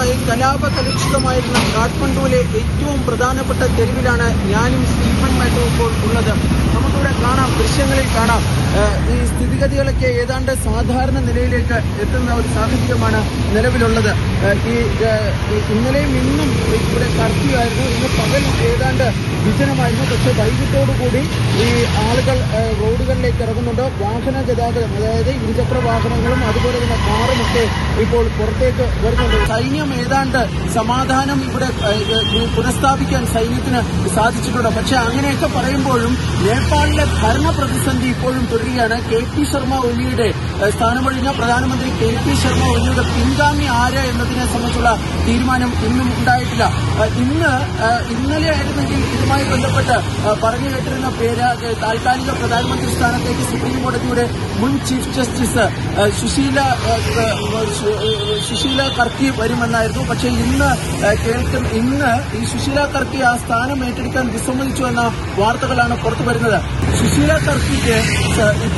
ദിവസമായി കലാപകലുഷിതമായിരുന്ന കാഠ്മണ്ഡുവിലെ ഏറ്റവും പ്രധാനപ്പെട്ട തെരുവിലാണ് ഞാനും സ്റ്റീഫൻ മാറ്റും ഇപ്പോൾ ഉള്ളത്. നമുക്കിവിടെ കാണാം ദൃശ്യങ്ങളിൽ കാണാം. ഈ സ്ഥിതിഗതികളൊക്കെ ഏതാണ്ട് സാധാരണ നിലയിലേക്ക് എത്തുന്ന ഒരു സാഹചര്യമാണ് നിലവിലുള്ളത്. ഈ ഇന്നലെയും ഇന്നും ഇവിടെ കർഫ്യൂ ആയിരുന്നു ഇന്ന് പകൽ ഏതാണ്ട് വിജനമായിരുന്നു. പക്ഷേ വൈകിട്ടോടുകൂടി ഈ ആളുകൾ റോഡുകളിലേക്ക് ഇറങ്ങുന്നുണ്ട്. വാഹന ഗതാഗതം അതായത് ഇരുചക്ര വാഹനങ്ങളും അതുപോലെ തന്നെ കാറുമൊക്കെ ഇപ്പോൾ പുറത്തേക്ക് വരുന്നുണ്ട്. സൈന്യം ഏതാണ്ട് സമാധാനം ഇവിടെ പുനഃസ്ഥാപിക്കാൻ സൈന്യത്തിന് സാധിച്ചിട്ടുണ്ട്. പക്ഷെ അങ്ങനെയൊക്കെ പറയുമ്പോഴും നേപ്പാളിലെ ഭരണ പ്രതിസന്ധി ഇപ്പോഴും തുടരുകയാണ്. കെ പി ശർമ്മ ഒലിയുടെ സ്ഥാനമൊഴിഞ്ഞ പ്രധാനമന്ത്രി കെ പി ശർമ്മ ഒലിയുടെ പിൻഗാമി ആര് എന്നതിനെ സംബന്ധിച്ചുള്ള തീരുമാനം ഇന്നും ഉണ്ടായിട്ടില്ല. ഇന്ന് ഇന്നലെ ആയിരുന്നെങ്കിൽ ഇതുമായി ബന്ധപ്പെട്ട് പറഞ്ഞു കേട്ടിരുന്ന പേര് താൽക്കാലിക പ്രധാനമന്ത്രി സ്ഥാനത്തേക്ക് സുപ്രീം കോടതിയുടെ മുൻ ചീഫ് ജസ്റ്റിസ് സുശീല സുശീല കർക്കി വരുമെന്നായിരുന്നു. പക്ഷേ ഇന്ന് കേൾക്കും ഇന്ന് ഈ സുശീല കർക്കി ആ സ്ഥാനം ഏറ്റെടുക്കാൻ വിസമ്മതിച്ചു എന്ന വാർത്തകളാണ് പുറത്തു വരുന്നത്. സുശീല കർക്കിക്ക്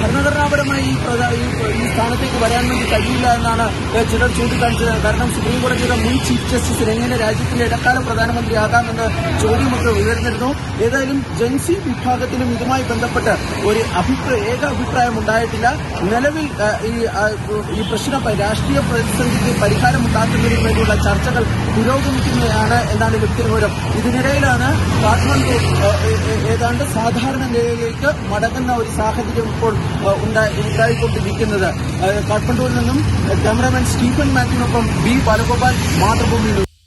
ഭരണഘടനാപരമായി ഈ സ്ഥാനത്തേക്ക് വരാൻ വേണ്ടി കഴിയില്ല എന്നാണ് ചിലർ ചൂണ്ടിക്കാണിച്ചത്. കാരണം സുപ്രീം കോടതിയുടെ മുൻ ചീഫ് ജസ്റ്റിസിന് എങ്ങനെ രാജ്യത്തിന്റെ ഇടക്കാല പ്രധാനമന്ത്രിയാകാമെന്ന് ചോദ്യമൊക്കെ ഉയർന്നിരുന്നു. ഏതായാലും ജൻസി വിഭാഗത്തിനും ഇതുമായി ബന്ധപ്പെട്ട് ഒരു അഭിപ്രായ ഏക അഭിപ്രായം ഉണ്ടായിട്ടില്ല. നിലവിൽ ഈ പ്രശ്ന രാഷ്ട്രീയ പ്രതിസന്ധിക്ക് പരിഹാരം ഉണ്ടാക്കുന്നതിന് വേണ്ടിയുള്ള ചർച്ചകൾ പുരോഗമിക്കുന്നതാണ് എന്നാണ് ലഭ്യവിവരം ഇതിനിടയിലാണ് കാഠ്മണ്ഡു ഏതാണ്ട് സാധാരണ നിലയിലേക്ക് മടങ്ങുന്ന ഒരു സാഹചര്യം ഇപ്പോൾ ഉണ്ടായിക്കൊണ്ടിരിക്കുന്നത്. കാഠ്മണ്ഡുവിൽ നിന്നും ക്യാമറാമാൻ സ്റ്റീഫൻ മാത്യുവിനൊപ്പം ബി ബാലഗോപാൽ മാതൃഭൂമി ന്യൂസ്